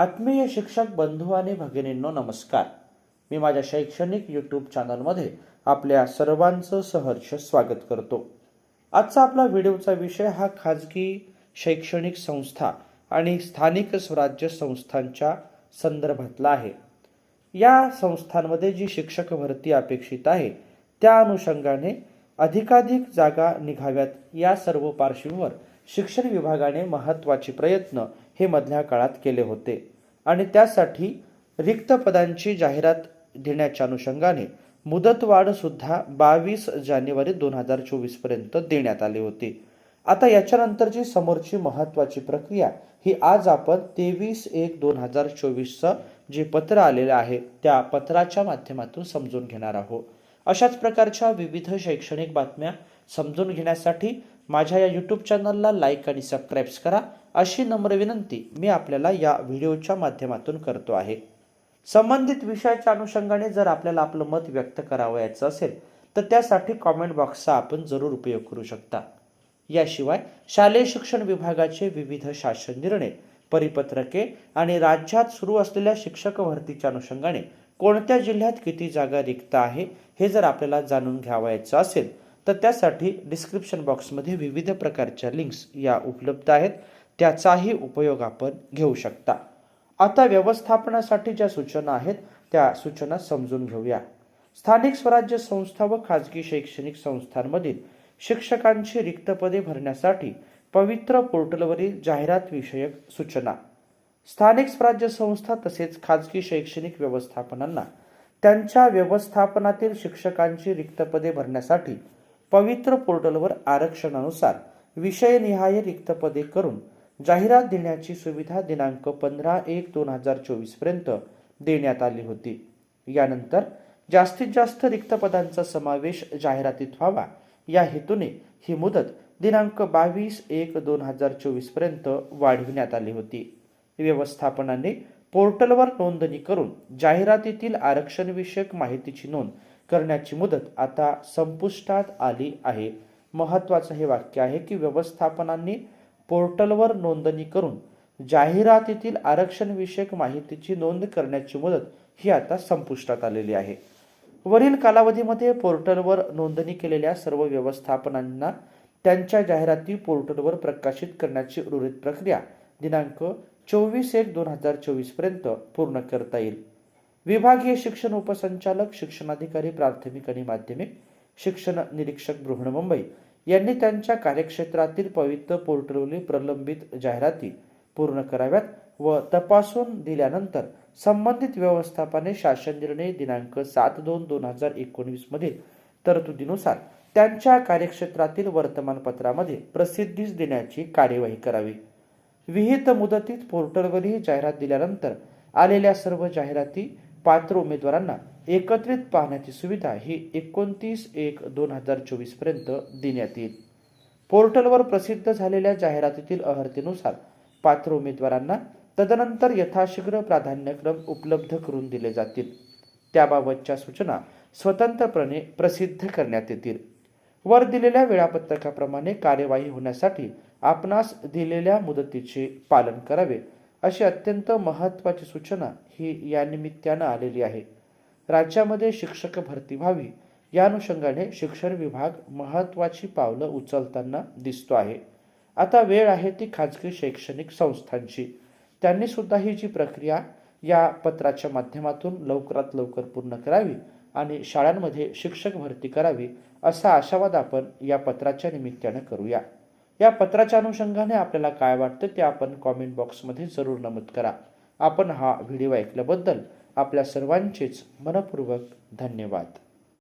आत्मीय शिक्षक बंधू आणि भगिनींनो नमस्कार. मी माझ्या शैक्षणिक यूट्यूब चॅनलमध्ये आपल्या सर्वांचं सहर्ष स्वागत करतो. आजचा आपला व्हिडिओचा विषय हा खाजगी शैक्षणिक संस्था आणि स्थानिक स्वराज्य संस्थांच्या संदर्भातला आहे. या संस्थांमध्ये जी शिक्षक भरती अपेक्षित आहे त्या अनुषंगाने अधिकाधिक जागा निघाव्यात या सर्व पार्श्वभूमीवर शिक्षण विभागाने महत्त्वाचे प्रयत्न हे मधल्या काळात केले होते. आणि त्यासाठी रिक्त पदांची जाहिरात देण्याच्या अनुषंगाने मुदतवाढसुद्धा बावीस जानेवारी दोन हजार चोवीसपर्यंत देण्यात आली होती. आता याच्यानंतरची समोरची महत्त्वाची प्रक्रिया ही आज आपण तेवीस एक दोन हजार चोवीसचं जे पत्र आलेलं आहे त्या पत्राच्या माध्यमातून समजून घेणार आहोत. अशाच प्रकारच्या विविध शैक्षणिक बातम्या समजून घेण्यासाठी माझ्या या यूट्यूब चॅनलला लाईक आणि सबस्क्राईब्स करा. अशी नम्र विनंती मी आपल्याला या व्हिडिओच्या माध्यमातून करतो आहे. संबंधित विषयाच्या अनुषंगाने जर आपल्याला आपलं मत व्यक्त करावयाचं असेल तर त्यासाठी कॉमेंट बॉक्सचा आपण जरूर उपयोग करू शकता. याशिवाय शालेय शिक्षण विभागाचे विविध शासन निर्णय परिपत्रके आणि राज्यात सुरू असलेल्या शिक्षक भरतीच्या अनुषंगाने कोणत्या जिल्ह्यात किती जागा रिक्त आहे हे जर आपल्याला जाणून घ्यावायचं असेल तर त्यासाठी डिस्क्रिप्शन बॉक्समध्ये विविध प्रकारच्या लिंक्स या उपलब्ध आहेत. त्याचाही उपयोग आपण घेऊ शकता. आता व्यवस्थापनासाठी ज्या सूचना आहेत त्या सूचना समजून घेऊया. स्थानिक स्वराज्य संस्था व खाजगी शैक्षणिक संस्थांमधील शिक्षकांची रिक्त पदे भरण्यासाठी पवित्र पोर्टलवरील जाहिरात विषयक सूचना. स्थानिक स्वराज्य संस्था तसेच खाजगी शैक्षणिक व्यवस्थापनांना त्यांच्या व्यवस्थापनातील शिक्षकांची रिक्त पदे भरण्यासाठी पवित्र पोर्टलवर आरक्षणानुसार विषयनिहाय रिक्त पदे करून जाहिरात देण्याची सुविधा दिनांक पंधरा एक दोन हजार चोवीसपर्यंत देण्यात आली होती. यानंतर जास्तीत जास्त रिक्त पदांचा समावेश जाहिरातीत व्हावा. या हेतूने ही मुदत दिनांक बावीस एक दोन हजार चोवीसपर्यंत वाढविण्यात आली होती. व्यवस्थापनाने पोर्टलवर नोंदणी करून जाहिरातीतील आरक्षणविषयक माहितीची नोंद करण्याची मुदत आता संपुष्टात आली आहे. महत्वाचं हे वाक्य आहे की व्यवस्थापनांनी पोर्टलवर नोंदणी करून जाहिरातीतील आरक्षणविषयक माहितीची नोंद करण्याची मुदत ही आता संपुष्टात आलेली आहे. वरील कालावधीमध्ये पोर्टलवर नोंदणी केलेल्या सर्व व्यवस्थापनांना त्यांच्या जाहिराती पोर्टलवर प्रकाशित करण्याची उर्वरित प्रक्रिया दिनांक चोवीस एक दोन हजार चोवीसपर्यंत पूर्ण करता येईल. विभागीय शिक्षण उपसंचालक शिक्षणाधिकारी प्राथमिक आणि माध्यमिक शिक्षण निरीक्षक बृहन्मुंबई यांनी त्यांच्या कार्यक्षेत्रातील पवित्र पोर्टलवरील प्रलंबित जाहिराती पूर्ण कराव्यात व तपासून दिल्यानंतर संबंधित व्यवस्थापने शासन निर्णय दिनांक सात दोन दोन हजार एकोणवीस मधील तरतुदीनुसार त्यांच्या कार्यक्षेत्रातील वर्तमानपत्रामध्ये प्रसिद्धीस देण्याची कार्यवाही करावी. विहित मुदतीत पोर्टलवरही जाहिरात दिल्यानंतर आलेल्या सर्व जाहिराती पात्र उमेदवारांना एकत्रित पाहण्याची सुविधा ही एकोणतीस एक दोन हजार चोवीसपर्यंत देण्यात येईल. पोर्टलवर प्रसिद्ध झालेल्या जाहिरातीतील अहर्तीनुसार पात्र उमेदवारांना तदनंतर यथाशीघ्र प्राधान्यक्रम उपलब्ध करून दिले जातील. त्याबाबतच्या सूचना स्वतंत्रपणे प्रसिद्ध करण्यात येतील. वर दिलेल्या वेळापत्रकाप्रमाणे कार्यवाही होण्यासाठी आपणास दिलेल्या मुदतीचे पालन करावे अशी अत्यंत महत्त्वाची सूचना ही या निमित्तानं आलेली आहे. राज्यामध्ये शिक्षक भरती व्हावी या अनुषंगाने शिक्षण विभाग महत्त्वाची पावलं उचलताना दिसतो आहे. आता वेळ आहे ती खाजगी शैक्षणिक संस्थांची. त्यांनी सुद्धा ही जी प्रक्रिया या पत्राच्या माध्यमातून लवकरात लवकर पूर्ण करावी आणि शाळांमध्ये शिक्षक भरती करावी असा आशावाद आपण या पत्राच्या निमित्तानं करूया. या पत्राच्या अनुषंगाने आपल्याला काय वाटतं ते आपण कॉमेंट बॉक्समध्ये जरूर नमूद करा. आपण हा व्हिडिओ ऐकल्याबद्दल आपल्या सर्वांचेच मनपूर्वक धन्यवाद.